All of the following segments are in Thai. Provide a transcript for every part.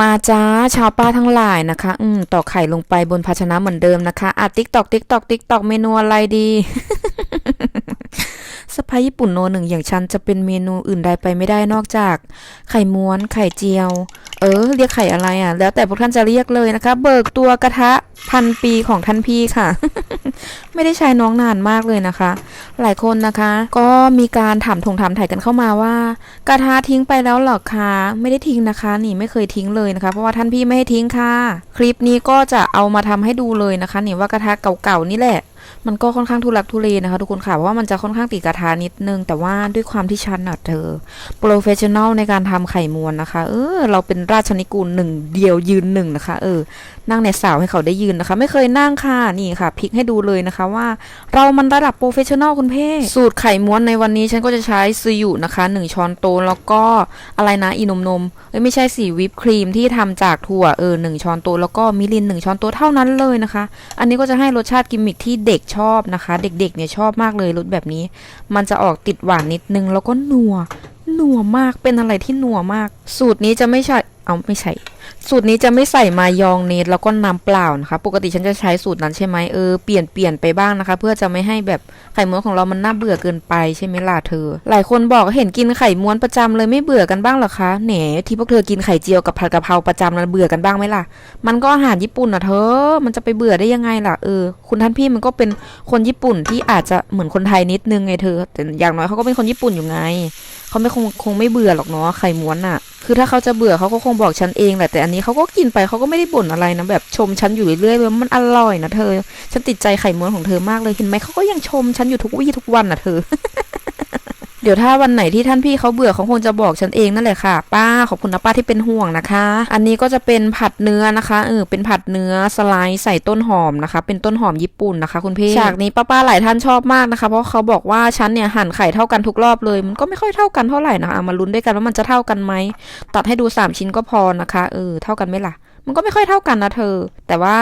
มาจ้าชาวป้าทั้งหลายนะคะ อืมตอกไข่ลงไปบนภาชนะเหมือนเดิมนะคะอะติ๊กตอกติ๊กตอกติ๊กตอกเมนูอะไรดีสไปญี่ปุ่นโนหนึ่งอย่างฉันจะเป็นเมนูอื่นใดไปไม่ได้นอกจาก ไข่ม้วน ไข่เจียว เออ เรียกไข่อะไรอะ แล้วแต่พวกท่านจะเรียกเลยนะคะ เบิกตัวกระทะพันปีของท่านพี่ค่ะ ไม่ได้ใช้น้องนานมากเลยนะคะ หลายคนนะคะ ก็มีการถามถงถามถ่ายกันเข้ามาว่า กระทะทิ้งไปแล้วหรอคะไม่ได้ทิ้งนะคะ นี่ไม่เคยทิ้งเลยนะคะ เพราะว่าท่านพี่ไม่ให้ทิ้งค่ะ คลิปนี้ก็จะเอามาทำให้ดูเลยนะคะ นี่ว่ากระทะเก่าๆนี่แหละ มันก็ค่อนข้างทุลักทุเลนะคะทุกคนค่ะเพราะว่ามันจะค่อนข้างติดกระทะนิดนึง แต่ว่าด้วยความที่ฉันน่ะเธอโปรเฟชชั่นอลในการทำไข่มวนนะคะ เออ เราเป็นราชนิกูลหนึ่งเดียวยืนหนึ่งนะคะ เออ นั่งในสาวให้เขาได้ยืนนะคะ ไม่เคยนั่งค่ะนี่ค่ะพลิกให้ดูเลยนะคะว่า เรามันระดับโปรเฟชชั่นอลคุณเพ่สูตรไข่ม้วนในวันนี้ฉันก็จะใช้ซีอิ๊วนะคะหนึ่งช้อนโต๊ะแล้วก็อะไรนะอีนมนมเอ้ยไม่ใช่สีวิปครีมที่ทำจากถั่วเออหนึ่งช้อนโต๊ะแล้วก็มิรินหนึ่งช้อนโต๊ะเท่านั้นเลยนะคะ อันนี้ก็จะให้รสชาติกิมมิคที่เด็็กชอบนะคะ เด็กๆเนี่ยชอบมากเลยรสแบบนี้ มันจะออกติดหวานนิดนึงแล้วก็นัว หนัวมากเป็นอะไรที่หนัวมาก สูตรนี้จะไม่ใช่เอาไม่ใช่ สูตรนี้จะไม่ใส่มายองเนสแล้วก็น้ำเปล่านะคะ ปกติฉันจะใช้สูตรนั้นใช่ไหมเออเปลี่ยนเปลี่ยนไปบ้างนะคะ เพื่อจะไม่ให้แบบไข่ม้วนของเรามันน่าเบื่อเกินไปใช่ไหมล่ะเธอ หลายคนบอกเห็นกินไข่ม้วนประจำเลยไม่เบื่อกันบ้างหรอคะแหนที่พวกเธอกินไข่เจียวกับผัดกะเพราประจำแล้วเบื่อกันบ้างไหมล่ะ มันก็อาหารญี่ปุ่นอะเธอ มันจะไปเบื่อได้ยังไงล่ะเออคุณท่านพี่มันก็เป็นคนญี่ปุ่นที่อาจจะเหมือนคนไทยนิดนึงไงเธอแต่อย่างน้อยเขาก็เป็นคนญี่ปุ่นอยู่ไง เขาไม่คงคงไม่เบื่อหรอกเนาะไข่ม้วนอะคือถ้าเขาจะเบื่อเขาก็คงบอกฉันเองแหละแต่อันนี้เขาก็กินไปเขาก็ไม่ได้บ่นอะไรนะแบบชมฉันอยู่เรื่อยๆว่ามันอร่อยนะเธอ ฉันติดใจไข่ม้วนของเธอมากเลยเห็นไหมเขาก็ยังชมฉันอยู่ทุกวี่ทุกวันนะเธอ เดี๋ยวถ้าวันไหนที่ท่านพี่เขาเบื่อเขาคงจะบอกฉันเองนั่นแหละค่ะ ป้าขอบคุณนะป้าที่เป็นห่วงนะคะ อันนี้ก็จะเป็นผัดเนื้อนะคะเออเป็นผัดเนื้อสไลด์ใส่ต้นหอมนะคะ เป็นต้นหอมญี่ปุ่นนะคะ คุณพี่ฉากนี้ป้าป้าๆหลายท่านชอบมากนะคะ เพราะเขาบอกว่าฉันเนี่ยหั่นไข่เท่ากันทุกรอบเลยมันก็ไม่ค่อยเท่ากันเท่าไหร่นะะเอามาลุ้นด้วยกันว่ามันจะเท่ากันไหมตัดให้ดูสามชิ้นก็พอนะคะเออเท่ากันไหมล่ะ มันก็ไม่ค่อยเท่ากันนะเธอ แต่ว่า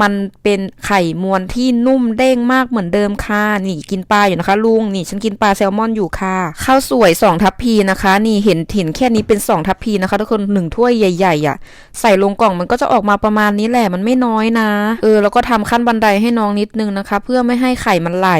มันเป็นไข่มวนที่นุ่มเด้งมากเหมือนเดิมค่ะ นี่กินปลาอยู่นะคะ ลุง นี่ฉันกินปลาแซลมอนอยู่ค่ะข้าวสวยสองทัพพีนะคะ นี่เห็นเห็นแค่นี้เป็นสองทัพพีนะคะทุกคนหนึ่งถ้วยใหญ่ๆอะ ใส่ลงกล่องมันก็จะออกมาประมาณนี้แหละมันไม่น้อยนะ เออแล้วก็ทำขั้นบันไดให้น้องนิดนึงนะคะ เพื่อไม่ให้ไข่มันไหล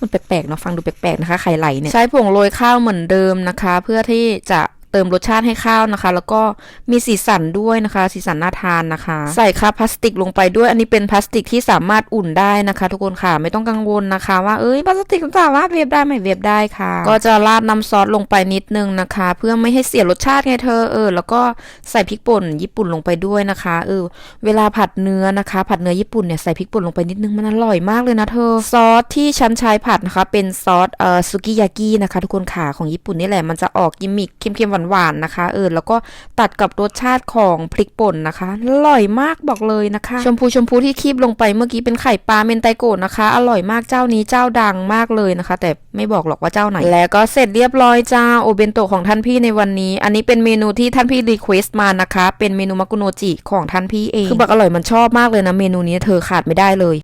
มันแปลกๆเนาะฟังดูแปลกๆนะคะไข่ไหลเนี่ยใช้ผงโรยข้าวเหมือนเดิมนะคะ เพื่อที่จะ เติมรสชาติให้ข้าวนะคะ แล้วก็มีสีสันด้วยนะคะ สีสันน่าทานนะคะ ใส่คราบพลาสติกลงไปด้วย อันนี้เป็นพลาสติกที่สามารถอุ่นได้นะคะ ทุกคนค่ะไม่ต้องกังวลนะคะ ว่าเอ้ยพลาสติกมันสามารถเวฟได้ไหมเวฟได้ค่ะ ก็จะราดน้ำซอสลงไปนิดนึงนะคะ เพื่อไม่ให้เสียรสชาติไงเธอเออแล้วก็ใส่พริกป่นญี่ปุ่นลงไปด้วยนะคะเออเวลาผัดเนื้อนะคะ ผัดเนื้อญี่ปุ่นเนี่ยใส่พริกป่นลงไปนิดนึงมันอร่อยมากเลยนะเธอซอสที่ฉันใช้ผัดนะคะ เป็นซอสเอ่อซุกิยากินะคะ ทุกคนค่ะของญี่ปุ่นนี่แหละมันจะออกกิมมิคเค็มๆหวานๆนะคะ เออแล้วก็ตัดกับรสชาติของพริกป่นนะคะอร่อยมากบอกเลยนะคะ ชมพูชมพูที่คีบลงไปเมื่อกี้เป็นไข่ปลาเมนไตโกะนะคะ อร่อยมากเจ้านี้เจ้าดังมากเลยนะคะ แต่ไม่บอกหรอกว่าเจ้าไหน แล้วก็เสร็จเรียบร้อยจ้าโอเบนโตะของท่านพี่ในวันนี้ อันนี้เป็นเมนูที่ท่านพี่รีเควสต์มานะคะ เป็นเมนูมักกุโนจิของท่านพี่เอง คือแบบอร่อยมันชอบมากเลยนะเมนูนี้เธอขาดไม่ได้เลย